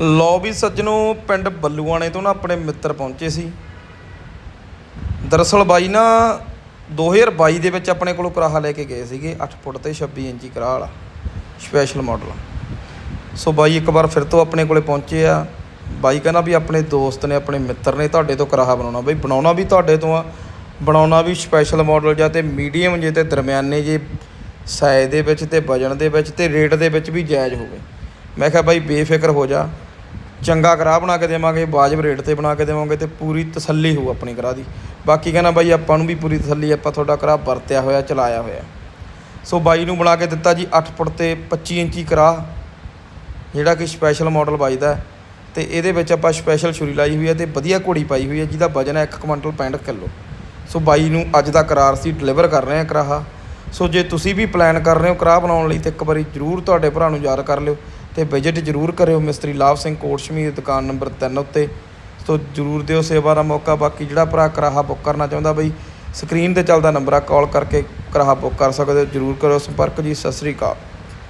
ਲੋ ਵੀ ਸੱਜਣੋ, ਪਿੰਡ ਬੱਲੂਆਣੇ ਤੋਂ ਨਾ ਆਪਣੇ ਮਿੱਤਰ ਪਹੁੰਚੇ ਸੀ। ਦਰਅਸਲ ਬਾਈ ਨਾ 2022 ਦੇ ਵਿੱਚ ਆਪਣੇ ਕੋਲੋਂ ਕਰਾਹਾ ਲੈ ਕੇ ਗਏ ਸੀਗੇ 8 ਫੁੱਟ ਤੇ 26 ਇੰਚੀ ਕਰਾਹ ਵਾਲਾ ਸਪੈਸ਼ਲ ਮਾਡਲ ਸੋ ਬਾਈ ਇੱਕ ਵਾਰ ਫਿਰ ਤੋਂ ਆਪਣੇ ਕੋਲੇ ਪਹੁੰਚੇ ਆ। ਬਾਈ ਕਹਿੰਦਾ ਵੀ ਆਪਣੇ ਦੋਸਤ ਨੇ, ਆਪਣੇ ਮਿੱਤਰ ਨੇ ਤੁਹਾਡੇ ਤੋਂ ਕਰਾਹਾ ਬਣਾਉਣਾ। ਬਈ ਬਣਾਉਣਾ ਵੀ ਤੁਹਾਡੇ ਤੋਂ ਆ, ਬਣਾਉਣਾ ਵੀ ਸਪੈਸ਼ਲ ਮਾਡਲ ਜਾਂ ਤੇ ਮੀਡੀਅਮ ਜੇ ਤੇ ਦਰਮਿਆਨੇ ਜੇ ਸਾਈਜ਼ ਦੇ ਵਿੱਚ ਤੇ ਵਜਨ ਦੇ ਵਿੱਚ ਤੇ ਰੇਟ ਦੇ ਵਿੱਚ ਵੀ ਜਾਇਜ਼ ਹੋਵੇ। ਮੈਂ ਕਿਹਾ ਬਾਈ ਬੇਫਿਕਰ ਹੋ ਜਾ। ਚੰਗਾ ਕਰਾ ਬਣਾ ਕੇ ਦੇਵਾਂਗੇ, ਵਾਜਬ ਰੇਟ ਤੇ ਬਣਾ ਕੇ ਦੇਵਾਂਗੇ ਤੇ ਪੂਰੀ ਤਸੱਲੀ ਹੋਊ ਆਪਣੀ ਕਰਾ ਦੀ। ਬਾਕੀ ਕਹਿੰਦਾ ਬਾਈ ਆਪਾਂ ਨੂੰ ਵੀ ਪੂਰੀ ਤਸੱਲੀ, ਆਪਾਂ ਤੁਹਾਡਾ ਕਰਾ ਵਰਤਿਆ ਹੋਇਆ, ਚਲਾਇਆ ਹੋਇਆ। ਸੋ ਬਾਈ ਨੂੰ ਬਣਾ ਕੇ ਦਿੱਤਾ ਜੀ 8 ਫੁੱਟ ਤੇ 25 ਇੰਚੀ ਕਰਾ ਜਿਹੜਾ ਕਿ ਸਪੈਸ਼ਲ ਮਾਡਲ ਵੱਜਦਾ ਹੈ। ਤੇ ਇਹਦੇ ਵਿੱਚ ਆਪਾਂ ਸਪੈਸ਼ਲ ਛੁਰੀ ਲਾਈ ਹੋਈ ਹੈ ਤੇ ਵਧੀਆ ਘੋੜੀ ਪਾਈ ਹੋਈ ਹੈ, ਜਿਹਦਾ ਵਜਨ ਹੈ 1 ਕੁਇੰਟਲ 65 ਕਿਲੋ। ਸੋ ਬਾਈ ਨੂੰ ਅੱਜ ਦਾ ਕਰਾਰ ਸੀ ਡਿਲੀਵਰ ਕਰ ਰਹੇ ਹਾਂ ਕਰਾਹਾ। ਸੋ ਜੇ ਤੁਸੀਂ ਵੀ ਪਲਾਨ ਕਰ ਰਹੇ ਹੋ ਕਰਾਹ ਬਣਾਉਣ ਲਈ, ਤੇ ਇੱਕ ਵਾਰੀ ਜਰੂਰ ਤੁਹਾਡੇ ਭਰਾ ਨੂੰ ਯਾਦ ਕਰ ਲਿਓ। ਤੇ ਵਿਜ਼ਿਟ ਜਰੂਰ ਕਰਿਓ ਮਿਸਤਰੀ ਲਾਭ ਸਿੰਘ ਕੋਟਸ਼ਮੀ ਦੁਕਾਨ ਨੰਬਰ 3 ਉੱਤੇ। ਸੋ ਜਰੂਰ ਦਿਓ ਸੇਵਾ ਦਾ ਮੌਕਾ। ਬਾਕੀ ਜਿਹੜਾ ਭਰਾ ਕਰਾਹਾ ਬੁੱਕ ਕਰਨਾ ਚਾਹੁੰਦਾ ਬਈ ਸਕਰੀਨ ਤੇ ਚੱਲਦਾ ਨੰਬਰ ਆ ਕਾਲ ਕਰਕੇ ਕਰਾਹਾ ਬੁੱਕ ਕਰ ਸਕਦੇ ਹੋ। ਜਰੂਰ ਕਰੋ ਸੰਪਰਕ ਜੀ, ਸਤਿ ਸ੍ਰੀ ਅਕਾਲ।